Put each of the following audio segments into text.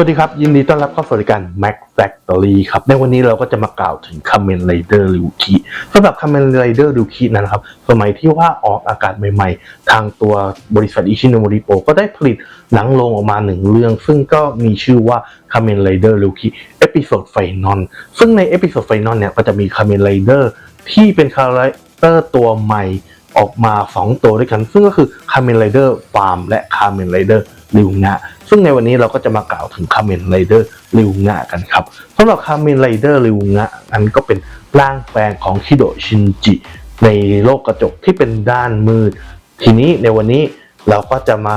วัสดีครับ ยินดีต้อนรับเข้าสู่รายการ Mac Factory ครับ ในวันนี้เราก็จะมากล่าวถึง Kamen Rider r u k i สำหรับ Kamen Rider r u k i นั้นนะครับ สมัยที่ว่าออกอากาศใหม่ๆ ทางตัวบริษัทอิชิโนมริโปก็ได้ผลิตหนังลงออกมาหนึ่งเรื่อง ซึ่งก็มีชื่อว่า Kamen Rider r y u k i Episode Final ซึ่งใน Episode Final เนี่ยก็จะมี Kamen Rider ที่เป็นคาแรคเตอร์ตัวใหม่ ออกมา 2 ตัวด้วยกัน ซึ่งก็คือ Kamen Rider Farm และ Kamen Rider ริวงะ ซึ่งในวันนี้เราก็จะมากล่าวถึง Kamen Rider ริวงะกันครับสำหรับ Kamen Rider ริวงะนั้นก็เป็นร่างแปลงของคิโดชินจิ ในโลกกระจกที่เป็นด้านมืด ทีนี้ในวันนี้เราก็จะมา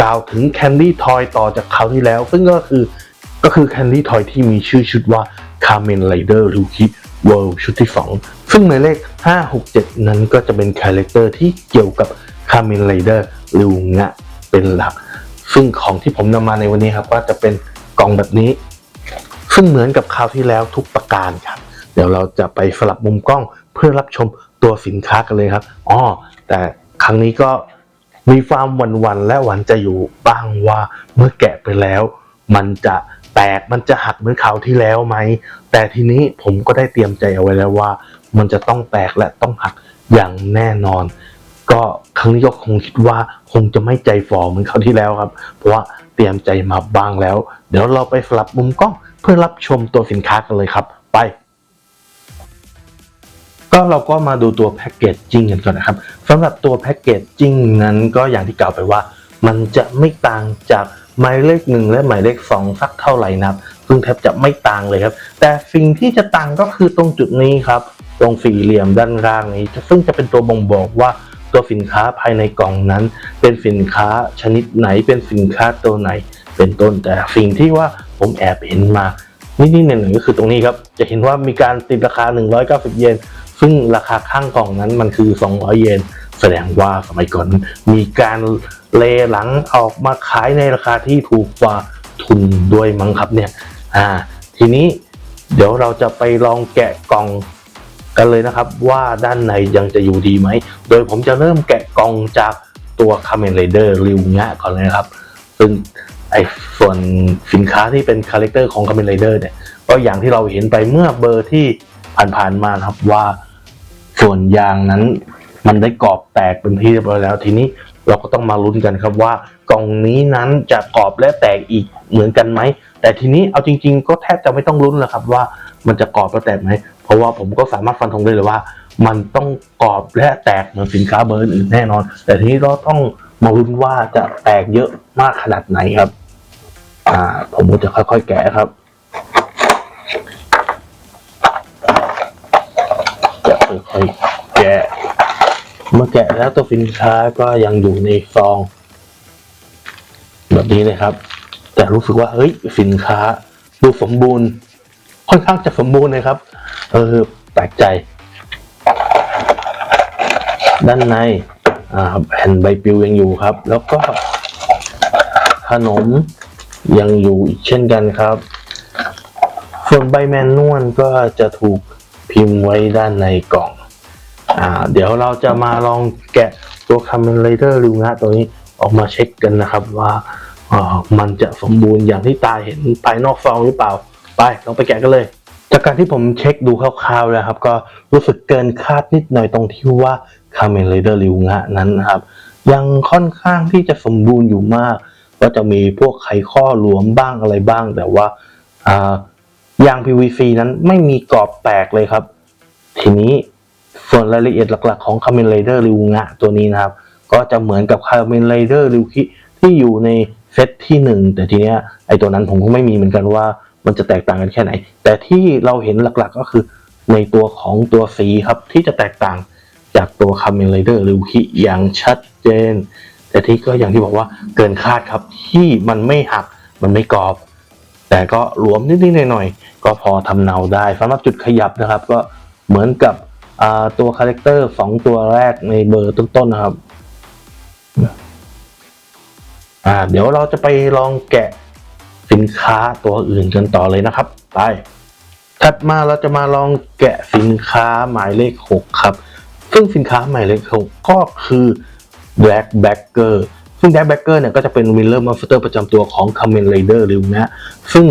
กล่าวถึงแคนดี้ทอยต่อจากคราวที่แล้ว ซึ่งก็คือก็คือแคนดี้ทอยที่มีชื่อชุดว่า Kamen Rider r u k i World ชุดที่ 2 ซึ่งหมายเลข 567 นั้นก็จะเป็นคาแรคเตอร์ที่เกี่ยวกับ Kamen Rider ริวงะเป็นหลัก ซึ่งของที่ผมนำมาในวันนี้ครับก็จะเป็นกล่องแบบนี้ ซึ่งเหมือนกับคราวที่แล้วทุกประการครับ เดี๋ยวเราจะไปสลับมุมกล้องเพื่อรับชมตัวสินค้ากันเลยครับอ๋อแต่ครั้งนี้ก็มีความหวันๆและหวันใจอยู่บ้างว่าเมื่อแกะไปแล้ว มันจะแตกมันจะหักเหมือนคราวที่แล้วไหม แต่ทีนี้ผมก็ได้เตรียมใจเอาไว้แล้วว่า มันจะต้องแตกและต้องหักอย่างแน่นอน ก็ครั้งนี้ก็คงคิดว่าคงจะไม่ใจฝ่อเหมือนคราวที่แล้วครับ เพราะว่าเตรียมใจมาบ้างแล้ว เดี๋ยวเราไปสลับมุมกล้องเพื่อรับชมตัวสินค้ากันเลยครับ ไปก็เราก็มาดูตัวแพ็กเกจจิ้งกันก่อนนะครับสำหรับตัวแพ็กเกจจิ้งนั้นก็อย่างที่กล่าวไปว่า มันจะไม่ต่างจากหมายเลขหนึ่งและหมายเลขสองสักเท่าไหร่นะครับซึ่งแทบจะไม่ต่างเลยครับ แต่สิ่งที่จะต่างก็คือตรงจุดนี้ครับ ตรงสี่เหลี่ยมด้านล่างนี้ ซึ่งจะเป็นตัวบ่งบอกว่าตัวสินค้าภายในกล่องนั้น เป็นสินค้าชนิดไหนเป็นสินค้าตัวไหน เป็นต้นแต่สิ่งที่ว่าผมแอบเห็นมานิดๆหน่อยๆก็คือตรงนี้ครับ จะเห็นว่ามีการติดราคา 190 เยนซึ่งราคาข้างกล่องนั้นมันคือ 200 เยนแสดงว่าสมัยก่อนมีการเลหลังออกมาขายในราคาที่ถูกกว่าทุนด้วยมั้งครับเนี่ยอ่าทีนี้เดี๋ยวเราจะไปลองแกะกล่อง กันเลยนะครับว่าด้านในยังจะอยู่ดีไหม โดยผมจะเริ่มแกะกล่องจากตัว Kamen Rider ริวงะก่อนเลยนะครับ ซึ่งไอ้ส่วนสินค้าที่เป็นคาแรคเตอร์ของ Kamen Rider เนี่ย ก็อย่างที่เราเห็นไปเมื่อเบอร์ที่ผ่านๆมาครับว่าส่วนยางนั้นมันได้กรอบแตกเป็นที่เรียบร้อยแล้วทีนี้เราก็ต้องมาลุ้นกันครับว่ากล่องนี้นั้นจะกรอบและแตกอีกเหมือนกันไหม แต่ทีนี้เอาจริง ๆ ก็แทบจะไม่ต้องลุ้นแล้วครับว่ามันจะกรอบและแตกไหม ราะว่าผมก็สามารถฟันธงได้เลยว่า มันต้องกรอบและแตกเหมือนสินค้าเบอร์อื่นแน่นอน แต่ทีนี้เราต้องมาลุ้นว่าจะแตกเยอะมากขนาดไหนครับ อ่า ผมก็จะค่อยๆแกะครับจะค่อยๆแกะเมื่อแกะแล้วตัวสินค้าก็ยังอยู่ในซอง แบบนี้เลยครับ แต่รู้สึกว่าเฮ้ยสินค้าดูสมบูรณ์ค่อนข้างจะสมบูรณ์เลยครับ เออแปลกใจ ด้านในอ่าแผ่นใบปลิวยังอยู่ครับ แล้วก็ขนมยังอยู่อีกเช่นกันครับ ส่วนใบแมนนวลก็จะถูกพิมพ์ไว้ด้านในกล่อง อ่า เดี๋ยวเราจะมาลองแกะตัว Kamen Rider ริวงะตัวนี้ออกมาเช็คกันนะครับว่ามันจะสมบูรณ์อย่างที่ตาเห็นภายนอกซองหรือเปล่า ไปลองไปแกะกันเลย จากการที่ผมเช็คดูคร่าวๆแล้วครับ ก็รู้สึกเกินคาดนิดหน่อยตรงที่ว่า Kamen Rider ริวงะนั้นนะครับ ยังค่อนข้างที่จะสมบูรณ์อยู่มาก ก็จะมีพวกไขข้อหลวมบ้างอะไรบ้าง แต่ว่าอายาง PVC นั้นไม่มีกรอบแตกเลยครับ ทีนี้ส่วนรายละเอียดหลักๆของ Kamen Rider ริวงะตัวนี้นะครับ ก็จะเหมือนกับ Kamen Rider ริวคิที่อยู่ในเซตที่หนึ่งแต่ทีเนี้ยไอตัวนั้นผมก็ไม่มีเหมือนกันว่า มันจะแตกต่างกันแค่ไหน แต่ที่เราเห็นหลักๆก็คือในตัวของตัวสีครับที่จะแตกต่างจากตัว Kamen Rider ริวคิอย่างชัดเจน แต่ที่ก็อย่างที่บอกว่าเกินคาดครับที่มันไม่หักมันไม่กรอบ แต่ก็หลวมนิดๆหน่อยๆก็พอทำเนาได้สำหรับจุดขยับนะครับ ก็เหมือนกับตัวคาแรคเตอร์สองตัวแรกในเบอร์ต้นๆนะครับเดี๋ยวเราจะไปลองแกะ สินค้าตัวอื่นกันต่อเลยนะครับ ไป ถัดมาเราจะมาลองแกะสินค้าหมายเลขหกครับ ซึ่งสินค้าหมายเลขหกก็คือ Black Bagger ซึ่งแดกแบ็กเกอร์เนี่ยก็จะเป็นวิลเลอร์มอนสเตอร์ประจำตัวของคาเมนไรเดอร์ริวนะ ซึ่ง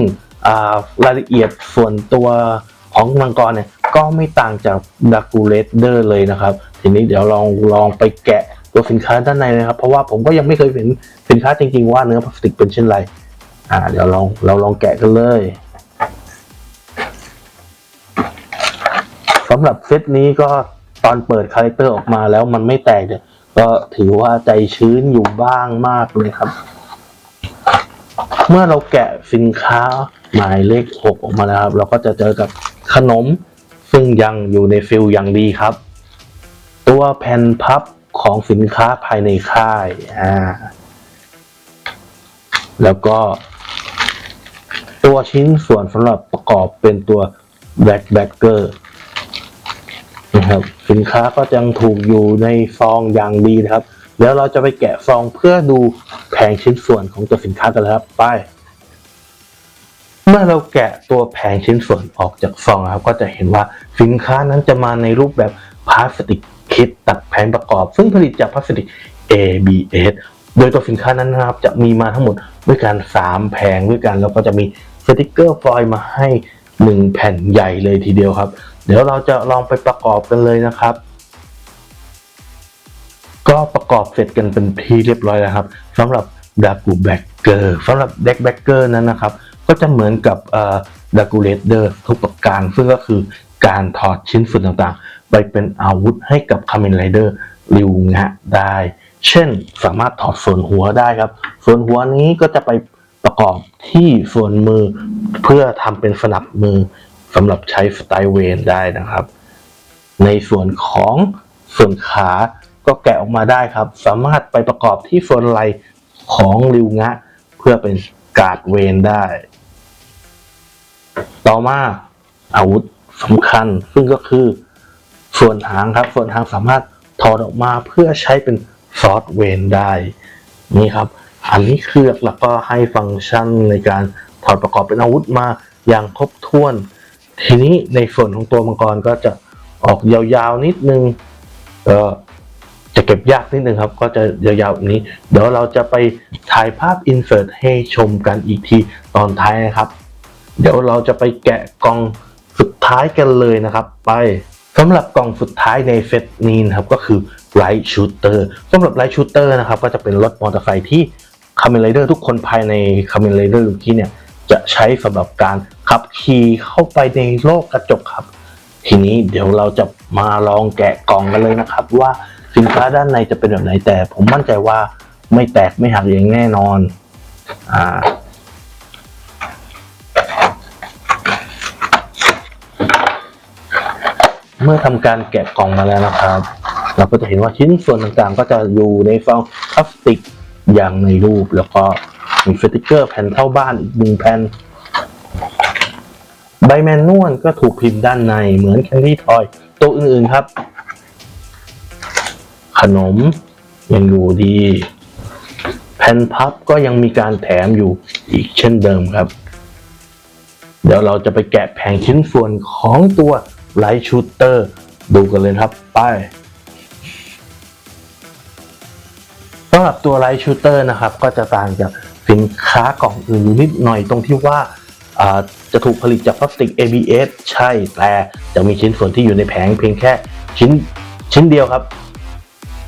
รายละเอียดส่วนตัวของมังกรเนี่ยก็ไม่ต่างจากดักกูเลเดอร์เลยนะครับ ทีนี้เดี๋ยวลองลองไปแกะตัวสินค้าด้านในนะครับ เพราะว่าผมก็ยังไม่เคยเห็นสินค้าจริงๆว่าเนื้อพลาสติกเป็นเช่นไร อ่าเดี๋ยวลองเราลองแกะกันเลยสำหรับเซตนี้ก็ตอนเปิดคาแรคเตอร์ออกมาแล้วมันไม่แตกเนี่ยก็ถือว่าใจชื้นอยู่บ้างมากเลยครับ เมื่อเราแกะสินค้าหมายเลขหกออกมาแล้วครับ เราก็จะเจอกับขนมซึ่งยังอยู่ในฟิลอย่างดีครับ ตัวแผ่นพับของสินค้าภายในค่ายอ่าแล้วก็ ตัวชิ้นส่วนสำหรับประกอบเป็นตัว Black Bagger นะครับสินค้าก็ยังถูกอยู่ในซองอย่างดีนะครับ แล้วเราจะไปแกะซองเพื่อดูแผงชิ้นส่วนของตัวสินค้ากันเลยครับไป เมื่อเราแกะตัวแผงชิ้นส่วนออกจากซองครับ ก็จะเห็นว่าสินค้านั้นจะมาในรูปแบบพลาสติกคิดตัดแผงประกอบ ซึ่งผลิตจากพลาสติก ABS โดยตัวสินค้านั้นนะครับจะมีมาทั้งหมดด้วยกัน3แผงด้วยกัน แล้วก็จะมีสติกเกอร์ฟอยล์มาให้ 1 แผ่นใหญ่เลยทีเดียวครับ เดี๋ยวเราจะลองไปประกอบกันเลยนะครับ ก็ประกอบเสร็จกันเป็นที่เรียบร้อยแล้วครับสำหรับดากูแบ็กเกอร์สำหรับเด็กแบ็กเกอร์นั้นนะครับ ก็จะเหมือนกับดากูเลเดอร์ทุกประการ ซึ่งก็คือการถอดชิ้นส่วนต่างๆ ไปเป็นอาวุธให้กับคาเมนไรเดอร์ริวงะได้ เช่นสามารถถอดส่วนหัวได้ครับ ส่วนหัวนี้ก็จะไปประกอบที่ส่วนมือเพื่อทำเป็นสนับมือสำหรับใช้สไตล์เวนได้นะครับ ในส่วนของส่วนขาก็แกะออกมาได้ครับ สามารถไปประกอบที่ส่วนไหลของริวงะ เพื่อเป็นการ์ดเวนได้ ต่อมาอาวุธสำคัญซึ่งก็คือส่วนหางครับ ส่วนหางสามารถถอดออกมาเพื่อใช้เป็น ซอสเวนได้ นี่ครับ อันนี้คือหลักๆก็ให้ฟังก์ชันในการถอดประกอบเป็นอาวุธมาอย่างครบถ้วน ทีนี้ในส่วนของตัวมังกรก็จะออกยาวๆนิดนึงก็จะเก็บยากนิดนึงครับ ก็จะยาวๆแบบนี้ เดี๋ยวเราจะไปถ่ายภาพอินเสิร์ตให้ชมกันอีกทีตอนท้ายนะครับ เดี๋ยวเราจะไปแกะกล่องสุดท้ายกันเลยนะครับ ไปสำหรับกล่องสุดท้ายในเซตนี้นะครับก็คือ ไ i ท์ชูเตอร์สำหรับไ i ท์ชูเตอร์นะครับก็จะเป็นรถมอเตอร์ไซค์ที่คาเมนไรเดอร์ทุกคนภายในคาเมนไรเดอร์ที่เนี่ยจะใช้สำหรับการขับขี่เข้าไปในโลกกระจกครับ ทีนี้เดี๋ยวเราจะมาลองแกะกล่องกันเลยนะครับ ว่าสินค้าด้านในจะเป็นแบบไหนแต่ ผมมั่นใจว่าไม่แตกไม่หักอย่างแน่นอน อ่าเมื่อทำการแกะกล่องมาแล้วนะครับ เราก็จะเห็นว่าชิ้นส่วนต่างๆ ก็จะอยู่ในฟองพลาสติกอย่างในรูป แล้วก็มีสติกเกอร์แผ่นเท่าบ้านอีกหนึ่งแผ่นใบแมนนวลก็ถูกพิมพ์ด้านในเหมือนแคนดี้ทอยตัวอื่นๆครับ ขนมยังอยู่ดี แผ่นพับก็ยังมีการแถมอยู่อีกเช่นเดิมครับ เดี๋ยวเราจะไปแกะแผงชิ้นส่วนของตัวไลท์ชูเตอร์ดูกันเลยครับ ไปำหรับตัวไลท์ชูเตอร์นะครับ ก็จะต่างจากสินค้ากล่องอื่นอยู่นิดหน่อยตรงที่ว่าจะถูกผลิตจากพลาสติก ABS ใช่แต่จะมีชิ้นส่วนที่อยู่ในแผงเพียงแค่ชิ้นชิ้นเดียวครับ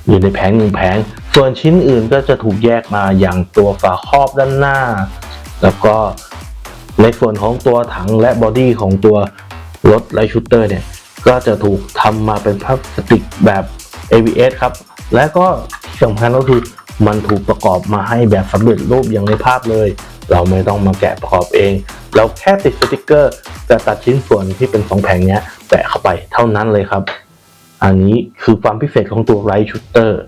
อยู่ในแผงหนึ่งแผง ส่วนชิ้นอื่นก็จะถูกแยกมาอย่างตัวฝาครอบด้านหน้า แล้วก็ในส่วนของตัวถังและบอดี้ของตัวรถไลท์ชูเตอร์เนี่ยก็จะถูกทำมาเป็นพลาสติกแบบ ABS ครับ และก็ที่สำคัญก็คือ มันถูกประกอบมาให้แบบสำเร็จรูปอย่างในภาพเลย เราไม่ต้องมาแกะประกอบเอง เราแค่ติดสติกเกอร์แต่ตัดชิ้นส่วนที่เป็นสองแผงเนี้ยแปะเข้าไปเท่านั้นเลยครับ อันนี้คือความพิเศษของตัวไ i ท์ชูเตอร์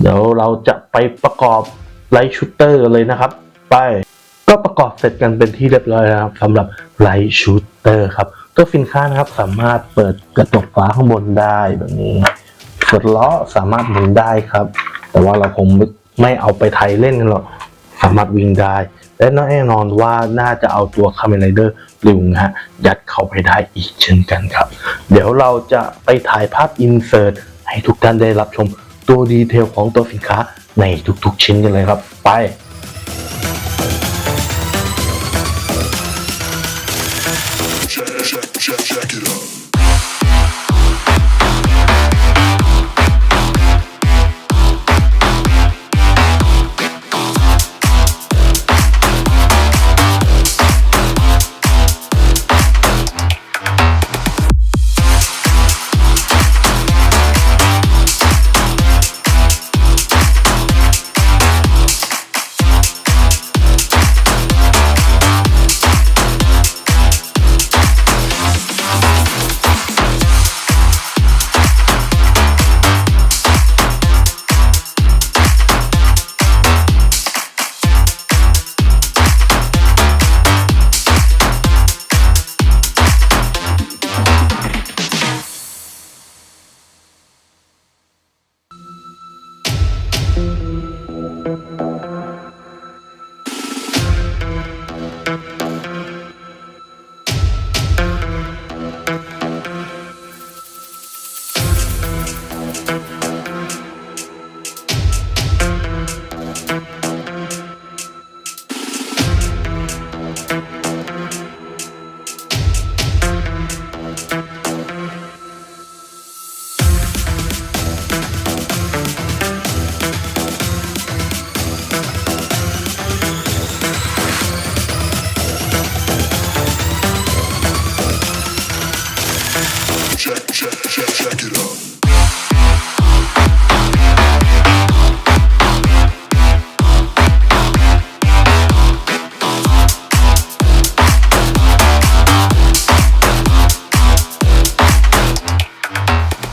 เดี๋ยวเราจะไปประกอบไ i ท์ชูเตอร์เลยนะครับ ไปก็ประกอบเสร็จกันเป็นที่เรียบร้อยแล้วครับสำหรับไ i ท์ชูเตอร์ครับตัวสินค้านะครับสามารถเปิดกระจกฝาข้างบนได้แบบนี้กดล้อสามารถหมุนได้ครับ แต่ว่าเราคงไม่เอาไปไทยเล่นกันหรอก สามารถวิ่งได้ และแน่นอนว่าน่าจะเอาตัวคาเมนไรเดอร์ลิวนะฮะยัดเข้าไปได้อีกเช่นกันครับ เดี๋ยวเราจะไปถ่ายภาพอินเสิร์ตให้ทุกท่านได้รับชมตัวดีเทลของตัวสินค้าในทุกๆชิ้นกันเลยครับ ไป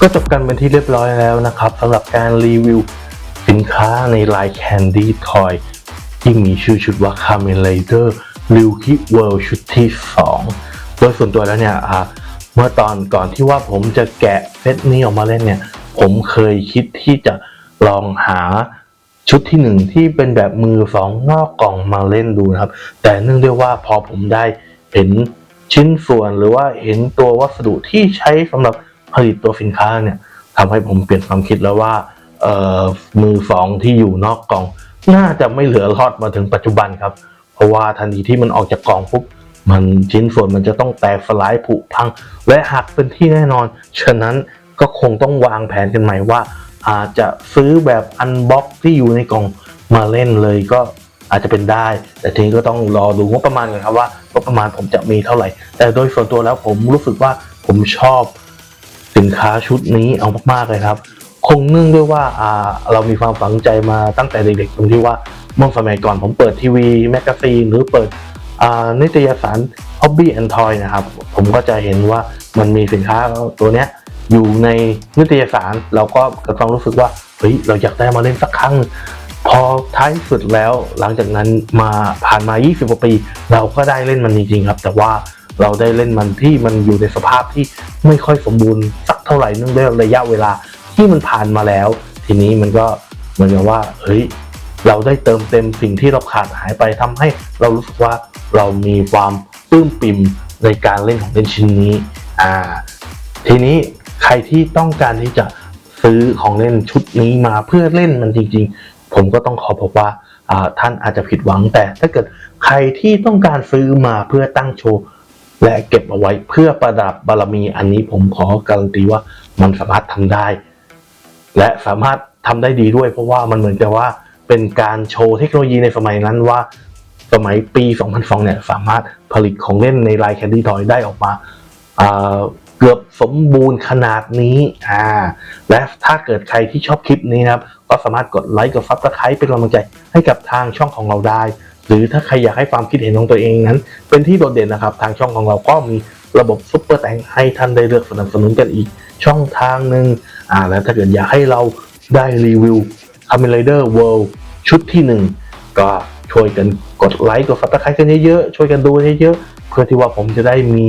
ก็จบกันเป็นที่เรียบร้อยแล้วนะครับสำหรับการรีวิวสินค้าในไลน์ Candy Toy ที่มีชื่อชุดว่า Kamen Rider r y u k i World ชุดที่ 2 โดยส่วนตัวแล้วเนี่ยเมื่อตอนก่อนที่ว่าผมจะแกะเซตนี้ออกมาเล่นเนี่ย ผมเคยคิดที่จะลองหาชุดที่หนึ่งที่เป็นแบบมือสองนอกกล่องมาเล่นดูนะครับ แต่เนื่องด้วยว่าพอผมได้เห็นชิ้นส่วนหรือว่าเห็นตัววัสดุที่ใช้สำหรับ ผลิตตัวสินค้าเนี่ยทำให้ผมเปลี่ยนความคิดแล้วว่าเออมือสองที่อยู่นอกกล่อง น่าจะไม่เหลือรอดมาถึงปัจจุบันครับ เพราะว่าทันทีที่มันออกจากกล่องปุ๊บมันชิ้นส่วนมันจะต้องแตกสลายผุพัง และหักเป็นที่แน่นอน ฉะนั้นก็คงต้องวางแผนกันใหม่ว่า อาจจะซื้อแบบอันบ็อกที่อยู่ในกล่องมาเล่นเลยก็อาจจะเป็นได้ แต่ทีนี้ก็ต้องรอดูงบประมาณกันครับว่างบประมาณผมจะมีเท่าไหร่ แต่โดยส่วนตัวแล้วผมรู้สึกว่าผมชอบ สินค้าชุดนี้เอามากๆเลยครับ คงเนื่องด้วยว่าอ่าเรามีความฝังใจมาตั้งแต่เด็กๆตรงที่ว่าเมื่อสมัยก่อนผมเปิดทีวีแมกกาซีนหรือเปิดอ่านิตยสาร Hobby and Toy นะครับ ผมก็จะเห็นว่ามันมีสินค้าตัวเนี้ยอยู่ในนิตยสารเราก็เกิดความรู้สึกว่าเฮ้ยเราอยากได้มาเล่นสักครั้ง พอท้ายสุดแล้วหลังจากนั้นมาผ่านมา 20กว่าปี เราก็ได้เล่นมันจริงๆครับ แต่ว่าเราได้เล่นมันที่มันอยู่ในสภาพที่ไม่ค่อยสมบูรณ์ส เท่าไหร่เนื่องด้วยระยะเวลาที่มันผ่านมาแล้ว ทีนี้มันก็เหมือนกับว่าเฮ้ยเราได้เติมเต็มสิ่งที่เราขาดหายไปทำให้เรารู้สึกว่าเรามีความปลื้มปิ่มในการเล่นของเล่นชิ้นนี้อ่าทีนี้ใครที่ต้องการที่จะซื้อของเล่นชุดนี้มาเพื่อเล่นมันจริง ๆ ผมก็ต้องขอบอกว่าท่านอาจจะผิดหวังแต่ถ้าเกิดใครที่ต้องการซื้อมาเพื่อตั้งโชว์ และเก็บเอาไว้เพื่อประดับบารมีอันนี้ผมขอการันตีว่ามันสามารถทำได้ และสามารถทำได้ดีด้วย เพราะว่ามันเหมือนกับว่าเป็นการโชว์เทคโนโลยีในสมัยนั้นว่า สมัยปี 2002 เนี่ยสามารถผลิตของเล่นในลน์แคนดี้ทอยได้ออกมาอ่าเกือบสมบูรณ์ขนาดนี้อ่าและถ้าเกิดใครที่ชอบคลิปนี้นะครับ ก็สามารถกดไลค์กดซับสไครป์เป็นกำลังใจให้กับทางช่องของเราได้ หรือถ้าใครอยากให้ความคิดเห็นของตัวเองนั้น เป็นที่โดดเด่นนะครับ ทางช่องของเราก็มีระบบซุปเปอร์แตงให้ท่านได้เลือกสนับสนุนกันอีกช่องทางหนึ่งอ่าและถ้าเกิดอยากให้เราได้รีวิว Kamen Rider World ชุดที่หนึ่งก็ช่วยกันกดไลค์กดซับสไครต์กันเยอะๆ ช่วยกันดูเยอะๆ เพื่อที่ว่าผมจะได้มี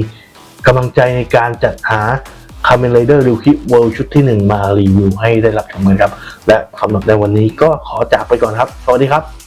กำลังใจในการจัดหา Kamen Rider r y u k i World ชุดที่หนึ่งมารีวิวให้ได้รับชมกันครับ และสำหรับในวันนี้ก็ขอจากไปก่อนครับ สวัสดีครับ